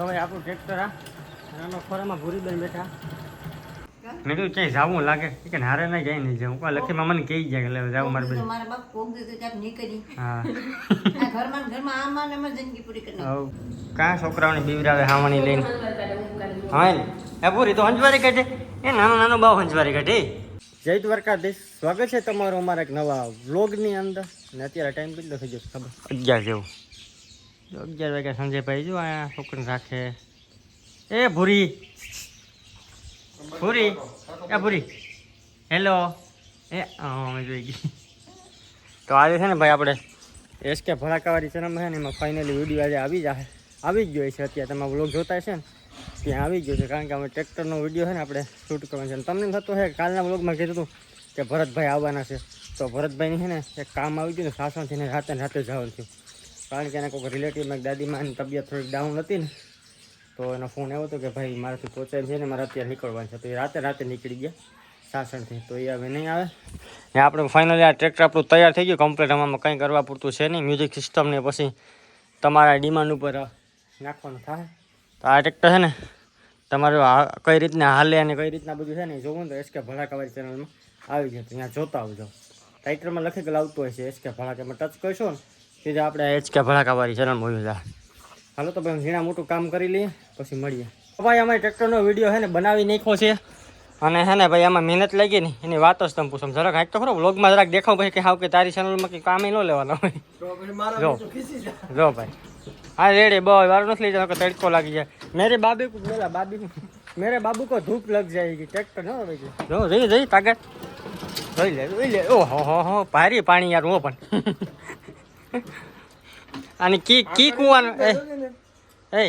તો હવે આપણું ટ્રેક્ટર આ આનો ખોરામાં ભૂરી બેન બેઠા. મેં કીધું ક્યાંય જાવું લાગે? કે હારે નહીં જાય નહીં જવું. કોઈ લખી મને કહી જાય કે લે જાવું મારે બેન મારા બાપ કોક દીધું ત્યાં નીકળી. હા. આ ઘરમાં ને ઘરમાં આમાં ને જિંદગી પૂરી કરી હવ. કાં છોકરાઓને બીવરાવે હાવણી લઈને? હા ને એ પૂરી તો હંજવારી કાઢે. એ નાનો નાનો બાવ હંજવારી કાઢે. જય દ્વારકાધીશ સ્વાગત છે તમારું અમારા એક નવા વ્લોગની અંદર. ને અત્યારે ટાઈમ કેટલો થઈ ગયો ખબર? અગિયાર જેવું. અગિયાર વાગ્યા સંજય ભાઈ જો, આ છોકરીને રાખે. એ ભૂરી. ભૂરી. એ ભૂરી. હેલો. એ, હા જોઈ ગઈ. તો આજે છે ને ભાઈ આપણે એસકે ભડાકાવાળી ચરમ છે ને, એમાં ફાઇનલી વીડિયો આજે આવી જાય આવી જ ગયો છે અત્યારે. તમે બ્લોગ જોતા હશે ને, ત્યાં આવી ગયો છે. કારણ કે અમે ટ્રેક્ટરનો વીડિયો છે ને આપણે શૂટ કરવાનો છે. તમને થતું છે કાલના બ્લોગમાં કીધું હતું કે ભરતભાઈ આવવાના છે. તો ભરતભાઈની છે ને, એક કામ આવી ગયું ને, સાસણથી ને રાતે રાતે જવાનું થયું. કારણ કે એને કોઈક રિલેટિવમાં દાદીમાની તબિયત થોડીક ડાઉન હતી ને, તો એનો ફોન આવ્યો હતો કે ભાઈ, મારાથી પહોંચાય છે ને, મારે અત્યારે નીકળવાનું છે. તો એ રાતે રાતે નીકળી ગયા સાસણથી. તો એ હવે નહીં આવે. ને આપણે ફાઇનલી આ ટ્રેક્ટર આપણું તૈયાર થઈ ગયું. કમ્પ્લીટ આમાં કંઈ કરવા પૂરતું છે નહીં. મ્યુઝિક સિસ્ટમને પછી તમારા ડિમાન્ડ ઉપર નાખવાનું થાય. તો આ ટ્રેક્ટર છે ને, તમારું કઈ રીતના હાલે અને કઈ રીતના બધું છે ને જોવું તો એસકે ભડાકાવાળી ચેનલમાં આવી તો ત્યાં જોતા આવજો. ટાઇટલમાં લખી ગયેલા આવતું હોય છે એસકે ભડાકામાં ટચ કરશો ને સીધા આપણે એચકે ભડાકાવાળી ચેનલમાં આવી જાય હાલો તો ભાઈ ઝીણા મોટું કામ કરી લઈએ પછી મળીએ. ભાઈ અમારે ટ્રેક્ટરનો વીડિયો છે ને બનાવી નાખ્યો છે. અને હે ને ભાઈ આમાં મહેનત લાગી ને એની વાતો જ તમે પૂછો. જરાક હાઈક તો ખરો વ્લોગમાં જરાક દેખાવ પછી કે હાવ કે તારી ચેનલમાં કંઈ કામ ન લેવાના હોય. જો. જો. ભાઈ. હા રેડી બહુ વાર નથી લઈ જવાનો તડકો લાગી જાય. મેરે બાબી કો બોલા બાબી કો મેરે બાબુ કો ધૂપ લગ જાયગી ટ્રેક્ટર ન ભાઈ જો રહી રહી તાકાત. જોઈ લે જોઈ લે. ઓહો હો હો ભારી પાણી યાર હું પણ. અને કી કી કૂવાનું? એ એ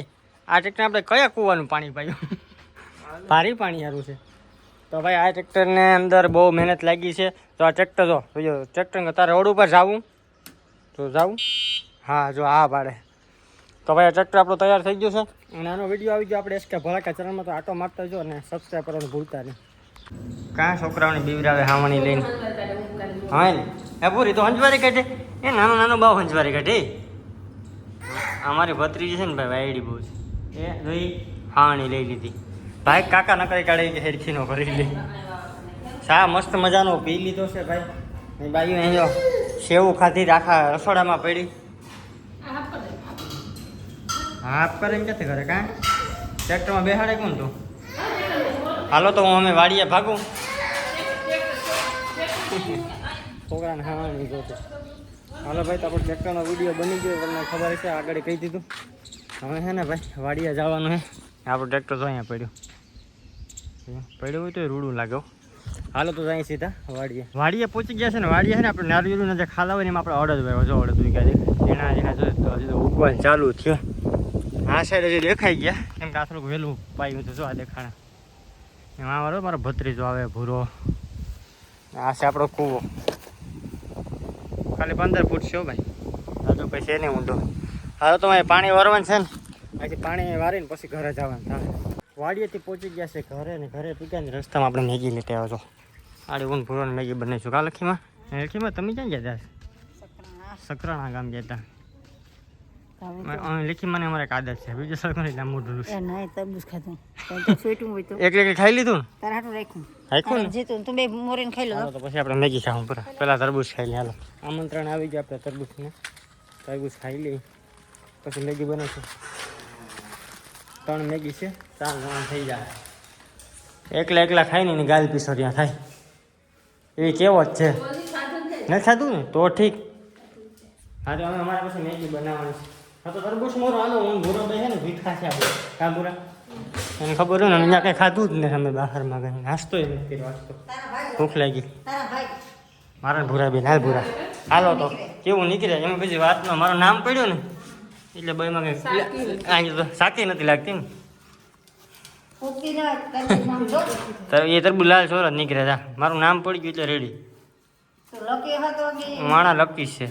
આ ટ્રેક્ટર આપણે કયા કૂવાનું પાણી પાયું ભારી પાણી સારું છે. તો ભાઈ આ ટ્રેક્ટરને અંદર બહુ મહેનત લાગી છે. તો આ ટ્રેક્ટર જો જો ટ્રેક્ટર તારે રોડ ઉપર જાવું. તો જાવું? હા જો આ ભાડે. તો ભાઈ આ ટ્રેક્ટર આપણું તૈયાર થઈ ગયું છે. અને આનો વીડિયો આવી ગયો આપણે એસકે ભરાકા ચરણમાં તો આટો મારતા જો અને સબસ્ક્રાઈબ કરવાનું ભૂલતા નહીં. કાં છોકરાઓને બીવરાવે હાવણી લઈને? હા ને એ પૂરી તો હંજવારી કાઢે એ નાનો નાનો બહુ હંજવારી કાઢે. અમારી ભત્રીજી છે ને ભાઈ વાયડી બહુ છે. એ જોઈ. હાણી લઈ લીધી. ભાઈ કાકા નકરી કાઢે કે હેરખીનો કરી લે. શા મસ્ત મજાનો પી લીધો છે ભાઈ. એ બાયું અહીં જો સેવું ખાધી આખા રસોડામાં પડી. હાફ કરે એમ ક્યાંથી કરે કાં? ટ્રેક્ટરમાં બેહાડે કોણ તું? હાલો તો હું અમે વાડીએ ભાગું. છોકરાને હા જોતું. હાલો ભાઈ, તો આપણો ટ્રેક્ટરનો વીડિયો બની ગયો. તમને ખબર છે આગળ કહી દીધું. હવે છે ને ભાઈ, વાડિયા જવાનું છે આપણું ટ્રેક્ટર તો અહીંયા પડ્યું. પડ્યું હોય તો રૂડું લાગે. હાલો તો જાય સીધા, વાડીએ. વાડીએ પહોંચી ગયા છે ને, વાડીએ છે ને, આપણે નારિયેળના જે ખાલા હોય ને, એમાં આપણે અડદ ભાઈ જો અડદ ઉગ્યા દેખાય એના જેના જો, તો હજી તો ઉગવાનું ચાલુ થયો. આ સાઈડ હજી દેખાઈ ગયા. કેમ કે આ વહેલું પાયું હતું, જો આ દેખાણા. એમાં મારો મારો ભત્રીજો આવે, ભૂરો. આ છે આપણો કૂવો. ખાલી પંદર ફૂટ છે ભાઈ. હજુ કઈ છે નહીં ઊંડો હાલો તો અહીં પાણી વારવાનું છે ને. પછી પાણી વારીને પછી ઘરે જવાનું થાય. વાડીએથી પહોંચી ગયા છે ઘરે ને ઘરે પીગ્યા ને રસ્તામાં આપણે મેગી લેતા આવજો આડી ઊન ભૂરો મેગી બનાવીશું કા લખીમાં? લખીમાં તમે ક્યાં ગયા હતા સકરાણા. ગામ ગયા હતા લખી મને અમારે આદત છે. બીજું સરખું લાંબુ ઢૂલું એ નહીં તરબૂચ ખાધું. તો છૂટું હોય તો. એક એક ખાઈ લીધું ને? તારા હાટું રાખ્યું? હાખ્યું ને? જીતું તું બે મોરીને ખાઈ લો તો પછી આપણે મેગી ખાવું પૂરા પહેલાં તરબૂચ ખાઈ લઈએ હાલો. આમંત્રણ આવી ગયું આપણે તરબૂચને. તરબૂચ ખાઈ લઈ પછી મેગી બનાવશું. ત્રણ મેગી છે. ચાર જણા થઈ જાય એકલા એકલા ખાઈને એની ગાલ પીસોરિયા થાય. એવી કેવો જ છે. નથી ખાધું ને? તો ઠીક. હા તો અમે અમારા પાસે મેગી બનાવવાની છે. હા તો તરબૂચ મોરો હાલો હું ભૂરો બે ને ભીખા છે આપણે. કા ભૂરા એને ખબર હોય ને અહીંયા કંઈ ખાધું જ નહીં અમે બહારમાં ગઈ નાસ્તો એ નથી કર્યો નાસ્તો ભૂખ લાગી. મારા ભૂરા બેન હાલ ભૂરા. હાલો તો કેવું નીકળ્યા એમાં પછી વાતમાં મારું નામ પડ્યું ને એટલે બયમાં કંઈ અહીં તો સાચી નથી લાગતી ને એ તરબુ લાલ છોરા નીકળ્યા હતા મારું નામ પડી ગયું એટલે રેડી તો લકી હતો કે? માણા લકી છે.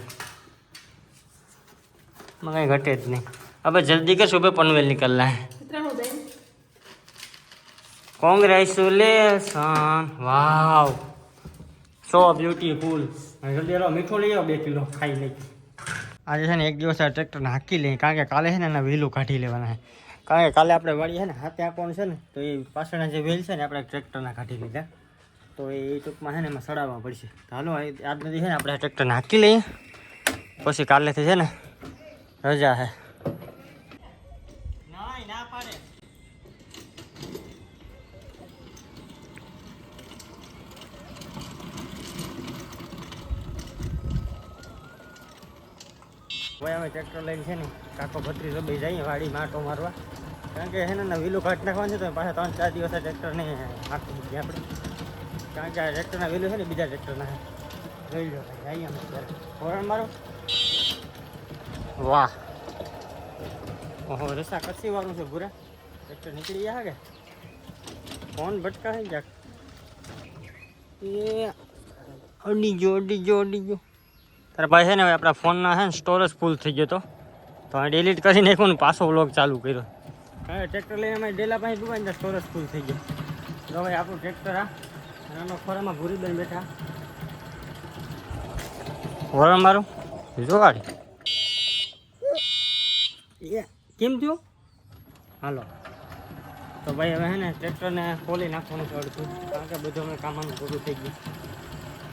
કંઈ ઘટે જ નહીં. હવે જલ્દી કે સુબહ પનવેલ નીકળના હે. Congratulation wow. So beautiful. જલ્દી લો મીઠું લઈ આવો બે કિલો ખાઈ લઈ. આજે છે ને એક દિવસ આ ટ્રેક્ટર હાંકી લઈએ કારણ કે કાલે છે ને એના વ્હીલું કાઢી લેવાના છે કારણ કે કાલે આપણે વાળી છે ને હાથે આપવાનું છે ને તો એ પાછળના જે વેલ છે ને આપણે ટ્રેક્ટરના કાઢી લીધા. તો એ ટૂંકમાં છે ને એમાં સડાવવા પડશે. તો હાલો આજ નથી છે ને આપણે ટ્રેક્ટર હાંકી લઈએ. પછી કાલેથી છે ને રજા હે. ના પાડે. ભાઈ અમે ટ્રેક્ટર લઈને છે ને કાકો ભત્રી રબી જઈએ વાડી માટો મારવા. કારણ કે છે ને વિલું કાઢી નાખવાનું છે તો પાછા ત્રણ ચાર દિવસ ટ્રેક્ટર ટ્રેક્ટરને હાંકી દીધી આપણે. કારણ કે આ ટ્રેક્ટરના વિલું છે ને બીજા ટ્રેક્ટરના જોઈ લો ભાઈ જઈએ અમે ત્યારે મારો? વાહ. ઓહો રસ્તા કચ્છી વાળું છે ભૂરા. ટ્રેક્ટર નીકળી ગયા કે ફોન ભટકા હે જાક એ અડી ગયો અડી ગયો અડી ગયો તારા ભાઈ છે ને આપણા ફોનના છે ને સ્ટોરેજ ફૂલ થઈ ગયો તો. તો આ ડિલીટ કરી નાખ્યો ને પાછો વ્લોગ ચાલુ કર્યો. હવે ટ્રેક્ટર લઈને અમે ડેલા પાસે ડૂબાઈ ને સ્ટોરેજ ફૂલ થઈ ગયો. તો ભાઈ આપણું ટ્રેક્ટર આ. નાનો ખોરામાં ભૂરી બેન બેઠા. વરણ મારું. જોવાડી કેમ થયું? હાલો. તો ભાઈ હવે હે ને ટ્રેક્ટરને ખોલી નાખવાનું છે અડધું. કારણ કે બધું અમે કામનું પૂરું થઈ ગયું.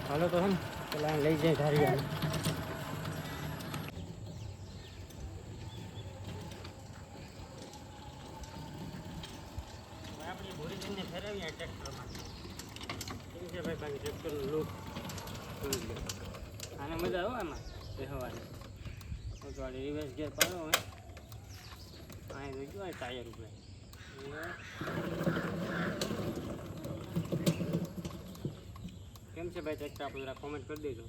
હાલો તો હે ને, પેલા લઈ જાય ધારી આવે આપણી ભૂરી જઈને ફેરવીએ ટ્રેક્ટરમાં. કેમ છે ભાઈ બાકી ટ્રેક્ટરનું લુક આને મજા આવે એમાં બેહવાની. અગવાડી રિવર્સ ગેર પાડો હોય અહીં જોઈ ગયો ટાયર ઉપર કેમ છે ભાઈ ટ્રેક્ટર આપણે કોમેન્ટ કરી દેજો.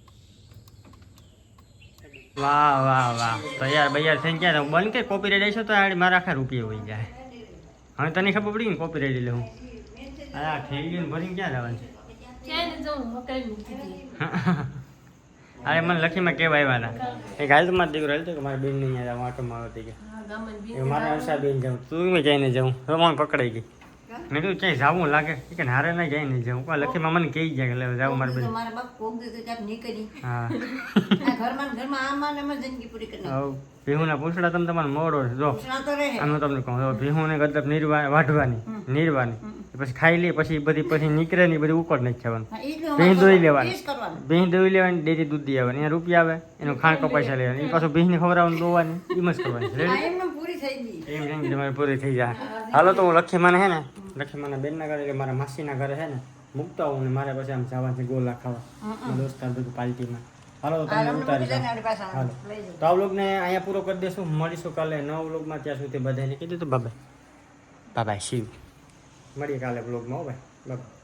વાહ વાહ વાહ. તૈયાર બૈયાર થઈ ગયા બંધ કે કોપી રેડ આવીશું તો મારા આખા રૂપિયા હોઈ જાય હવે તને ખબર પડી ને કોપી રેડી લેવું હા આ ગયું ભરીને ક્યાં જવાનું છે? અરે મને લખીમાં કેવા આવ્યા હતા એ હાલ તો મારો દીકરો હાલ કે મારી બેન નહીં આવ્યા આટો આવતી કે. એ મારા હર્ષા બેન જાઉં. તું મેં જઈને જાઉં. તો મને પકડાઈ ગઈ. મેં કીધું ક્યાંય જાવું લાગે? કે હારે ના જઈને જાઉં. કોઈ લખીમાં મને કહી જાય કે લે જાવું મારા બેન. મારા બાપ કોક નીકળી. હા. ઘરમાં ઘરમાં આમાં ને જિંદગી પૂરી કરી હા ભીહુના પૂછડા તમે તમારે મોડો છે. જો હું તમને કહું. ભીહુને ગદબ નીરવા વાઢવાની. નીરવાની. પછી ખાઈ લે પછી બધી પછી નીકળે ને બધી ઉકળ નાખી જવાનું હા, ભીં અમારે દોઈ લેવાની. ઈ જ કરવાનું. ભીં દોઈ લેવાની ડેરી દૂધ દઈ આવવાની અહીંયા રૂપિયા આવે એનું ખાણ પૈસા લેવાની. એ પાછું ભીંને ખવડાવવાનું દોવાની એમ જ કરવાની. આ પૂરી થઈ એમ એમ તમારે પૂરી થઈ જાય. હાલો તો હું લખી મને હે ને લખી લખીમાના બેનના ઘરે એટલે મારા માસીના ઘરે છે ને મૂકતા હોઉં ને મારે પછી આમ જવા છે ગોલા ખાવા દોસ્તાર બધું પાર્ટીમાં હાલો તો તમને ઉતારી હાલો. તો આ વ્લોગને અહીંયા પૂરો કરી દેશું મળીશું કાલે નવ વ્લોગમાં. ત્યાં સુધી બધાને કીધું તો બાબા બાબા શિવ મળીએ કાલે બ્લોગમાં ભાઈ બાબા